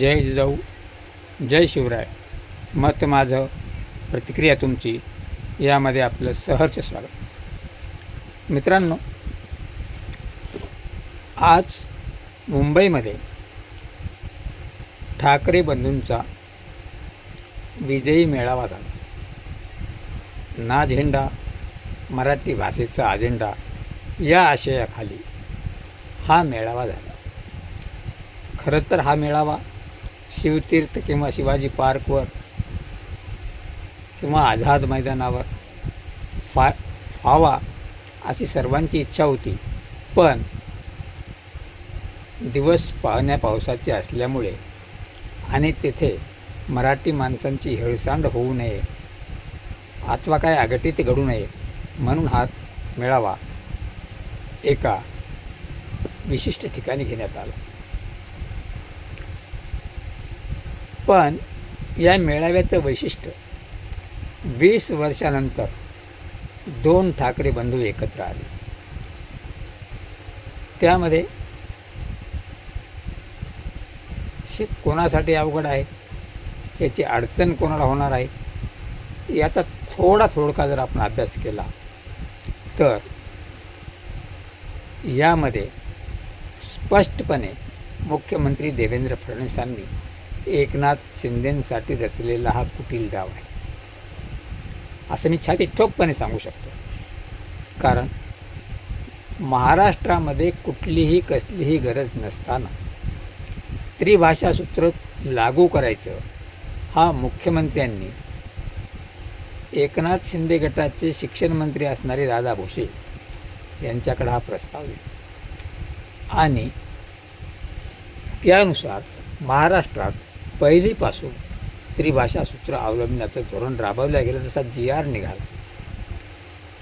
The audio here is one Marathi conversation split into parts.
जय जिजाऊ जय शिवराय. मत माझं प्रतिक्रिया तुमची यामध्ये आपलं सहर्ष स्वागत. मित्रांनो आज मुंबईमध्ये ठाकरे बंधूंचा विजयी मेळावा झाला. ना झेंडा मराठी भाषेचा अजेंडा या आशयाखाली हा मेळावा झाला. खरं तर हा मेळावा शिवतीर्थ किंवा शिवाजी पार्कवर किंवा आझाद मैदानावर फा व्हावा अशी सर्वांची इच्छा होती. पण दिवस पाहण्या पावसाचे असल्यामुळे आणि तेथे मराठी माणसांची हेळसांड होऊ नये अथवा काय आगटीत घडू नये म्हणून हा मेळावा एका विशिष्ट ठिकाणी घेण्यात आला. पण या मेळाव्याचं वैशिष्ट्य वीस वर्षानंतर दोन ठाकरे बंधू एकत्र आले. त्यामध्ये शे कोणासाठी अवघड आहे याची अडचण कोणाला होणार आहे याचा थोडा थोडका जर आपण अभ्यास केला तर यामध्ये स्पष्टपणे मुख्यमंत्री देवेंद्र फडणवीसांनी एकनाथ शिंदेंसाठी रचलेला हा कुटील डाव आहे. असं मी छाती ठोकपणे सांगू शकतो. कारण महाराष्ट्रामध्ये कुठलीही कसलीही गरज नसताना त्रिभाषा सूत्र लागू करायचं हा मुख्यमंत्र्यांनी एकनाथ शिंदे गटाचे शिक्षण मंत्री असणारे दादा भोसे यांच्याकडे हा प्रस्ताव दिला. आणि त्यानुसार महाराष्ट्रात पहिलीपासून त्रिभाषा सूत्र अवलंबण्याचं धोरण राबवलं गेलं जसा जी आर निघाला.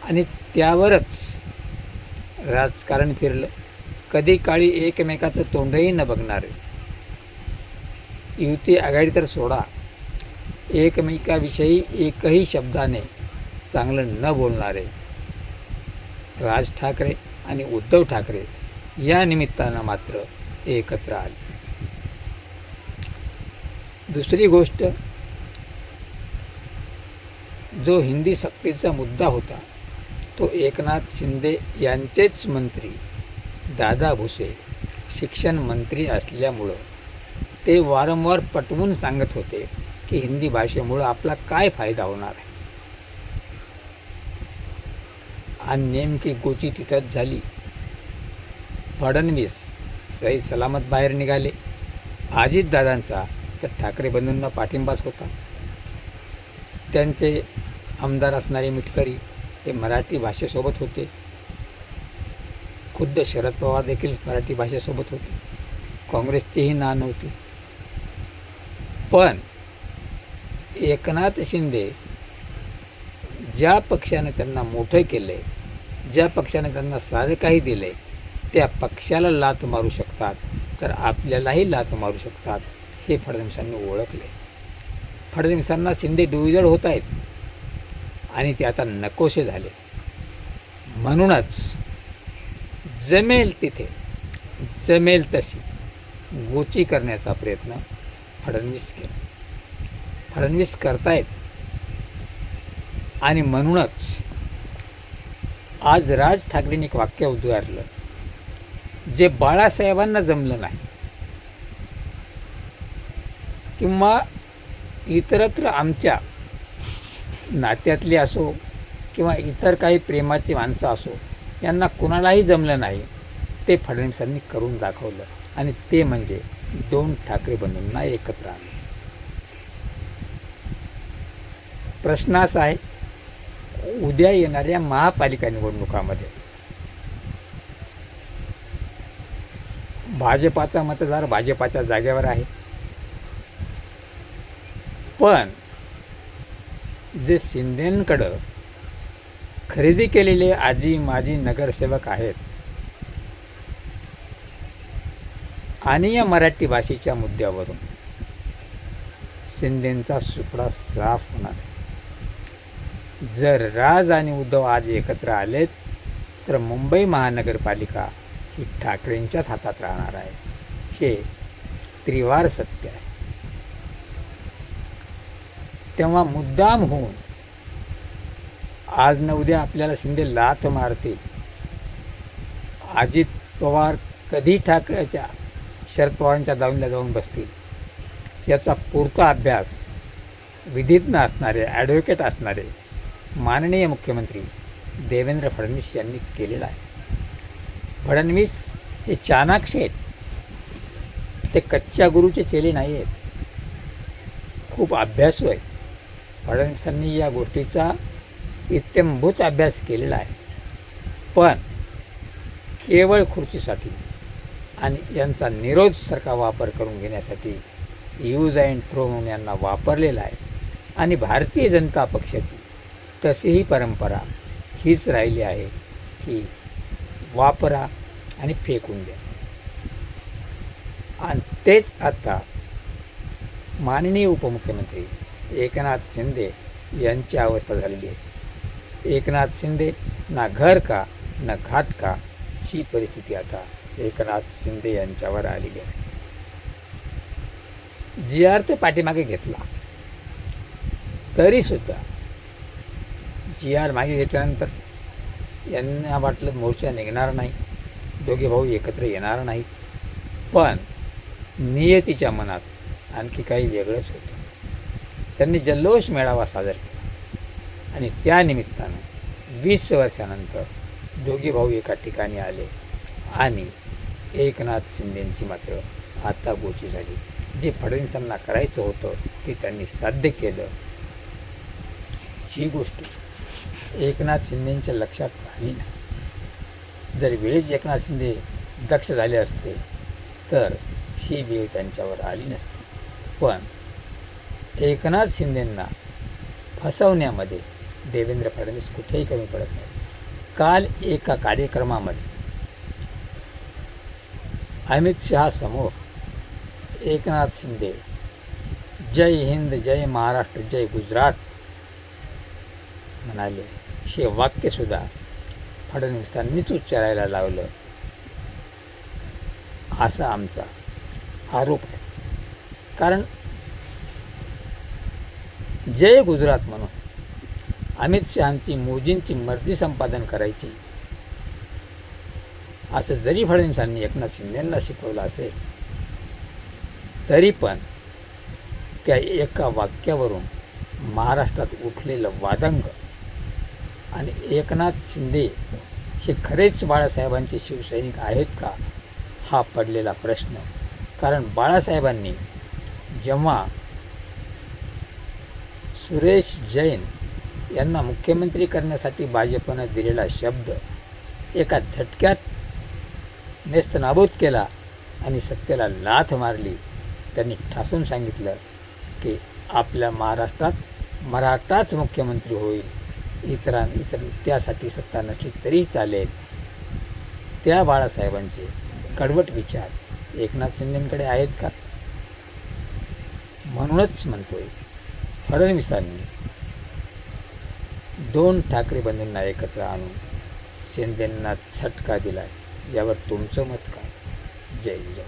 आणि त्यावरच राजकारण फिरलं. कधी काळी एकमेकाचं तोंडही न बघणारे. युती आघाडी तर सोडा. एकमेकाविषयी एकही शब्दाने चांगलं न बोलणारे राज ठाकरे आणि उद्धव ठाकरे या निमित्तानं मात्र एकत्र आले. दुसरी गोष्ट जो हिंदी सक्तीचा मुद्दा होता तो एकनाथ शिंदे यांचेच मंत्री दादा भुसे शिक्षण मंत्री असल्यामुळं ते वारंवार पटवून सांगत होते की हिंदी भाषेमुळं आपला काय फायदा होणार आहे. आणि नेमकी गोची तिथंच झाली. फडणवीस सही सलामत बाहेर निघाले. अजितदादांचा तर ठाकरे बंधूंना पाठिंबाच होता. त्यांचे आमदार असणारे मिटकरी हे मराठी भाषेसोबत होते. खुद्द शरद पवार देखील मराठी भाषेसोबत होते. काँग्रेसचीही ना नव्हती. पण एकनाथ शिंदे ज्या पक्षाने त्यांना मोठं केलं आहे ज्या पक्षाने त्यांना सारं काही दिलं आहे त्या पक्षाला लात मारू शकतात. तर आपल्यालाही लात मारू शकतात. हे फडणवीसांनी ओळखले. फडणवीसांना शिंदे डुईजड होत आहेत आणि ते आता नकोसे झाले. म्हणूनच जमेल तिथे जमेल तशी गोची करण्याचा प्रयत्न फडणवीस केला. फडणवीस करतायत आणि म्हणूनच आज राज ठाकरेंनी एक वाक्य उद्गारलं जे बाळासाहेबांना जमलं नाही. किंवा इतरत्र आमच्या नात्यातली असो किंवा इतर काही प्रेमाची माणसं असो यांना कुणालाही जमलं नाही ते फडणवीसांनी करून दाखवलं. आणि ते म्हणजे दोन ठाकरे बंधूंना एकत्र आणलं. प्रश्न असा आहे उद्या येणाऱ्या महापालिका निवडणुकामध्ये भाजपाचा मतदार भाजपाच्या जागेवर आहे. पण जे शिंदेंकडं खरेदी केलेले आजी माजी नगरसेवक आहेत आणि या मराठी भाषेच्या मुद्द्यावरून शिंदेंचा सुपडा साफ होणार जर राज आणि उद्धव आज एकत्र आलेत तर मुंबई महानगरपालिका ही ठाकरेंच्याच हातात राहणार आहे. हे त्रिवार सत्य आहे. तेव्हा मुद्दाम होऊन आज न उद्या आपल्याला शिंदे लाथ मारतील. अजित पवार कधी ठाकरेच्या शरद पवारांच्या दावणीला जाऊन बसतील? याचा पुरता अभ्यास विधीज्ञ असणारे ॲडव्होकेट असणारे माननीय मुख्यमंत्री देवेंद्र फडणवीस यांनी केलेला आहे. फडणवीस हे चाणाक्ष आहेत. ते कच्च्या गुरुचे चेले नाही आहेत खूप अभ्यासू आहेत. फडणवीसांनी या गोष्टीचा इत्यंभूत अभ्यास केलेला आहे. पण केवळ खुर्चीसाठी आणि यांचा निरोधसारखा वापर करून घेण्यासाठी यूज अँड थ्रो म्हणून यांना वापरलेला आहे. आणि भारतीय जनता पक्षाची तशीही परंपरा हीच राहिली आहे की वापरा आणि फेकून द्या. आणि तेच आता माननीय उपमुख्यमंत्री एकनाथ शिंदे यांची अवस्था झालेली आहे. एकनाथ शिंदे ना घर का ना घाट का ही परिस्थिती आता एकनाथ शिंदे यांच्यावर आलेली आहे. जी आर ते पाठीमागे घेतला. तरीसुद्धा जी आर मागे घेतल्यानंतर यांना वाटलं मोर्चा निघणार नाही. दोघे भाऊ एकत्र येणार नाहीत. पण नियतीच्या मनात आणखी काही वेगळंच होतं. त्यांनी जल्लोष मेळावा सादर केला. आणि त्यानिमित्तानं वीस वर्षानंतर दोघे भाऊ एका ठिकाणी आले आणि एकनाथ शिंदेंची मात्र आता गोची झाली. जे फडणवीसांना करायचं होतं ते त्यांनी साध्य केलं. ही गोष्ट एकनाथ शिंदेंच्या लक्षात आली नाही. जर वेळेस एकनाथ शिंदे दक्ष झाले असते तर ही वेळ त्यांच्यावर आली नसती. पण एकनाथ शिंदेंना फसवण्यामध्ये देवेंद्र फडणवीस कुठेही कमी पडत नाही काल एका कार्यक्रमामध्ये अमित शहासमोर एकनाथ शिंदे जय हिंद जय महाराष्ट्र जय गुजरात म्हणाले. हे वाक्यसुद्धा फडणवीसांनीच उच्चारायला लावलं. असा आमचा आरोप आहे. कारण जय गुजरात म्हणून. अमित शहांची मोदींची मर्जी संपादन करायची. असं जरी फडणवीसांनी एकनाथ शिंदेंना शिकवलं असेल तरी पण त्या एका वाक्यावरून महाराष्ट्रात उठलेलं वादंग आणि एकनाथ शिंदे हे खरेच बाळासाहेबांचे शिवसैनिक आहेत का हा पडलेला प्रश्न. कारण बाळासाहेबांनी जेव्हा सुरेश जैन यांना मुख्यमंत्री करण्यासाठी भाजपनं दिलेला शब्द एका झटक्यात नेस्तनाबूत केला आणि सत्तेला लाथ मारली. त्यांनी ठासून सांगितलं की आपल्या महाराष्ट्रात मराठाच मुख्यमंत्री होईल. इतरां इतर त्यासाठी सत्ता नसली तरी चालेल. त्या बाळासाहेबांचे कडवट विचार एकनाथ शिंदेकडे आहेत का? म्हणूनच म्हणतोय. फडणवीसांनी दोन ठाकरे बंधूंना एकत्र आणून शिंदेंना झटका दिला यावर तुमचं मत काय? जय जय